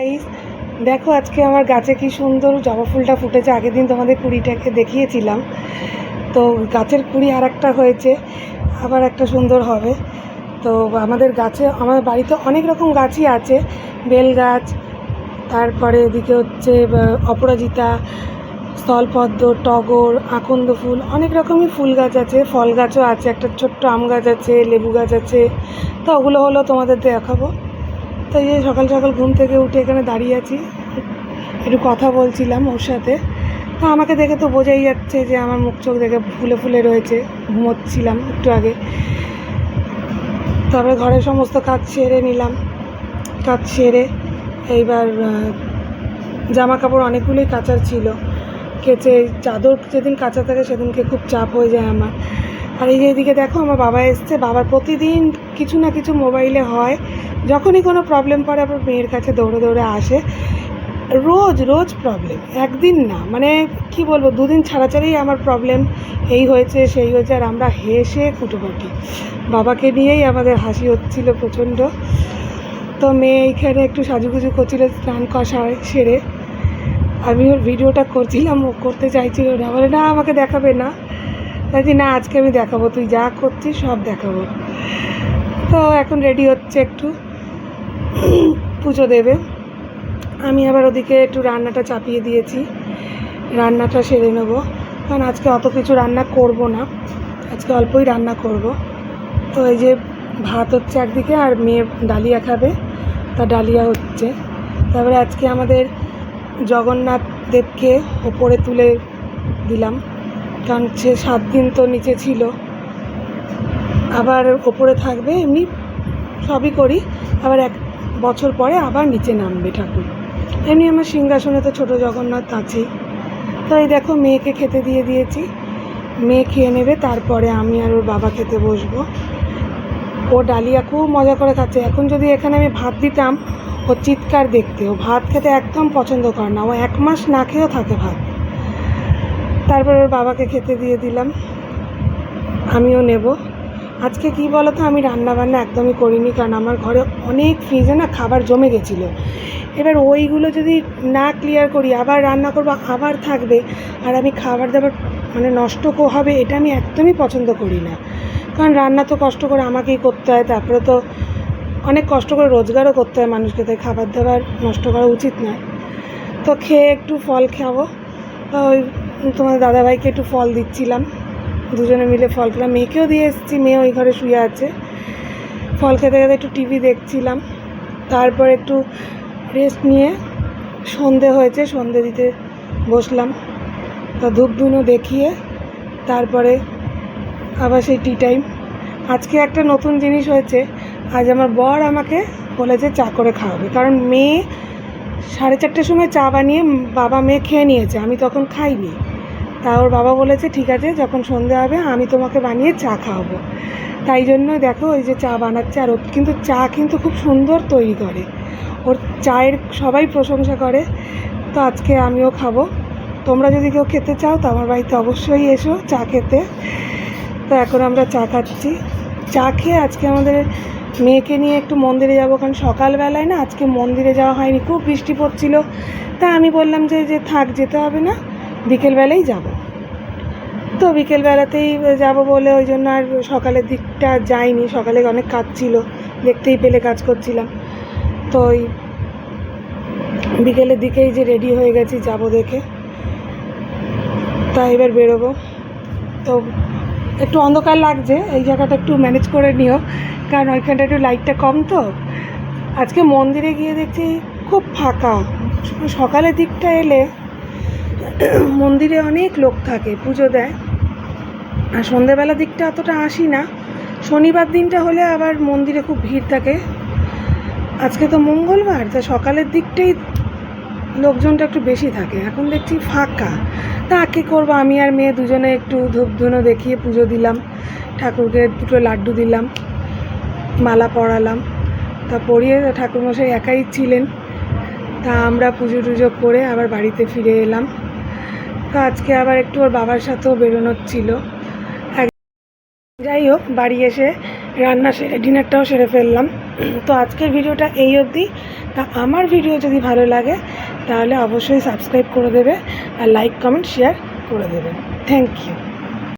Guys দেখো আজকে আমার গাছে কি সুন্দর জবা ফুলটা ফুটেছে। আগের দিন তোমাদের কুড়িটাকে দেখিয়েছিলাম। তো গাছের কুড়ি আর একটা হয়েছে, আবার একটা সুন্দর হবে। তো আমাদের গাছে, আমাদের বাড়িতে অনেক রকম গাছই আছে। বেল গাছ, তারপরে এদিকে হচ্ছে অপরাজিতা, স্থলপদ্ম, টগর, আকন্দ ফুল, অনেক রকমই ফুল গাছ আছে। ফল গাছও আছে, একটা ছোট্ট আম গাছ আছে, লেবু গাছ আছে। তো ওগুলো হলো তোমাদের দেখাবো। তো এই যে সকাল সকাল ঘুম থেকে উঠে এখানে দাঁড়িয়ে আছি। একটু কথা বলছিলাম ওর সাথে। তো আমাকে দেখে তো বোঝাই যাচ্ছে যে আমার মুখ চোখ দেখে ফুলে ফুলে রয়েছে। ঘুমোচ্ছিলাম একটু আগে। তারপরে ঘরের সমস্ত কাজ সেরে নিলাম। কাজ সেরে এইবার জামা কাপড় অনেকগুলোই কাচার ছিল। কেচে, চাদর যেদিন কাঁচা থাকে সেদিনকে খুব চাপ হয়ে যায় আমার। আর এই যে এদিকে দেখো, আমার বাবা এসছে। বাবার প্রতিদিন কিছু না কিছু মোবাইলে হয়। যখনই কোনো প্রবলেম পড়ে, আবার মেয়ের কাছে দৌড়ে দৌড়ে আসে। রোজ রোজ প্রবলেম একদিন না। মানে কি বলব, দুদিন ছাড়া ছাড়াই আমার প্রবলেম এই হয়েছে, সেই হয়েছে, আর আমরা হেসে কুটোপাটি বাবাকে নিয়েই আমাদের হাসি হচ্ছিল প্রচণ্ড। তো মেয়ে এইখানে একটু সাজুগুজু করছিল, স্নান কষা সেরে। আমি ওর ভিডিওটা করছিলাম, ও করতে চাইছিল না। বলে, না, আমাকে দেখাবে না। বলছি, না, আজকে আমি দেখাবো। তুই যা করছিস, সব দেখাবো। তো এখন রেডি হচ্ছে একটু। পুজো দেবে। আমি আবার ওদিকে একটু রান্নাটা চাপিয়ে দিয়েছি। রান্নাটা সেরে নেব। কারণ আজকে অত কিছু রান্না করব না। আজকে অল্পই রান্না করব। তো এই যে ভাত হচ্ছে একদিকে আর মেয়ে ডালিয়া খাবে, তা ডালিয়া হচ্ছে। তারপরে আজকে আমাদের জগন্নাথ দেবকে ওপরে তুলে দিলাম। কারণ সে সাত দিন তো নিচে ছিল। আবার ওপরে থাকবে, এমনি সবই করি। আবার এক বছর পরে আবার নিচে নামবে ঠাকুর। এমনি আমার সিংহাসনে তো ছোটো জগন্নাথ আছেই। তো এই দেখো মেয়েকে খেতে দিয়ে দিয়েছি। মেয়ে খেয়ে নেবে, তারপরে আমি আর ওর বাবা খেতে বসবো। ও ডালিয়া খুব মজা করে খাচ্ছে। এখন যদি এখানে আমি ভাত দিতাম, ও চিৎকার দেখতে। ও ভাত খেতে একদম পছন্দ করে না। ও এক মাস না খেয়েও থাকে ভাত। তারপর ওর বাবাকে খেতে দিয়ে দিলাম। আমিও নেব। আজকে কি বলো তো আমি রান্না বান্না একদমই করিনি, কারণ আমার ঘরে অনেক ফ্রিজে না খাবার জমে গেছিল। এবার ওইগুলো যদি না ক্লিয়ার করি, আবার রান্না করব, আবার থাকবে, আর আমি খাবার দাবার মানে নষ্ট হবে, এটা আমি একদমই পছন্দ করি না। কারণ রান্না তো কষ্ট করে আমাকেই করতে হয়, তারপরে তো অনেক কষ্ট করে রোজগারও করতে হয় মানুষকে, তাই খাবার দাবার নষ্ট করা উচিত নয়। তো খেয়ে একটু ফল খাব ওই তোমার দাদাভাইকে একটু ফল দিচ্ছিলাম। দুজনে মিলে ফল খেলাম। মেয়েকেও দিয়ে এসেছি মেয়ে ওই ঘরে শুয়ে আছে। ফল খেতে খেতে একটু টিভি দেখছিলাম। তারপর একটু রেস্ট নিয়ে সন্ধে হয়েছে, সন্ধে দিতে বসলাম। তা ধূপ ধুনো দেখিয়ে তারপরে আবার সেই টি টাইম আজকে একটা নতুন জিনিস হয়েছে, আজ আমার বর আমাকে বলেছে চা করে খাওয়াবে। কারণ মেয়ে সাড়ে চারটের সময় চা বানিয়ে বাবা মেয়ে খেয়ে নিয়েছে, আমি তখন খাইনি। তা ওর বাবা বলেছে, ঠিক আছে, যখন সন্ধে হবে আমি তোমাকে বানিয়ে চা খাওয়াবো। তাই জন্য দেখো ওই যে চা বানাচ্ছে, আর ও কিন্তু চা কিন্তু খুব সুন্দর তৈরি করে। ওর চায়ের সবাই প্রশংসা করে, তো আজকে আমিও খাব। তোমরা যদি কেউ খেতে চাও তো আমার বাড়িতে অবশ্যই এসো চা খেতে। তো এখন আমরা চা খাচ্ছি। চা খেয়ে আজকে আমাদের মেয়েকে নিয়ে একটু মন্দিরে যাব, কারণ সকালবেলায় না আজকে মন্দিরে যাওয়া হয়নি, খুব বৃষ্টি পড়ছিল। তা আমি বললাম যে যে থাক, যেতে হবে না। বিকেলবেলাই যাব। তো বিকেলবেলাতেই যাব বলে ওই জন্য আর সকালের দিকটা যাইনি। সকালে অনেক কাজ ছিল, দেখতেই পেলে কাজ করছিলাম। তো ওই বিকেলের দিকেই যে রেডি হয়ে গেছি যাব দেখে। তা এবার বেরোবো। তো একটু অন্ধকার লাগছে, এই জায়গাটা একটু ম্যানেজ করে নিও। কারণ ওইখানটা একটু লাইটটা কম তো। আজকে মন্দিরে গিয়ে দেখছি খুব ফাঁকা। সকালের দিকটা এলে মন্দিরে অনেক লোক থাকে, পুজো দেয়। আর সন্ধেবেলা দিকটা অতটা আসি না। শনিবার দিনটা হলে আবার মন্দিরে খুব ভিড় থাকে। আজকে তো মঙ্গলবার, তা সকালের দিকটাই লোকজনটা একটু বেশি থাকে। এখন দেখছি ফাঁকা। তা কী করব, আমি আর মেয়ে দুজনে একটু ধূপ ধুনো দেখিয়ে পুজো দিলাম। ঠাকুরকে দুটো লাড্ডু দিলাম, মালা পরালাম। তা পরিয়ে ঠাকুরমশাই একাই ছিলেন। তা আমরা পুজো টুজো করে আবার বাড়িতে ফিরে এলাম। তো আজকে আবার একটু ওর বাবার সাথেও বেরোনোর ছিল। যাই হোক, বাড়ি এসে রান্না সেরে, ডিনারটাও সেরে ফেললাম। তো আজকের ভিডিওটা এই অবধি। তা আমার ভিডিও যদি ভালো লাগে, তাহলে অবশ্যই সাবস্ক্রাইব করে দেবে আর লাইক, কমেন্ট, শেয়ার করে দেবে। Thank you.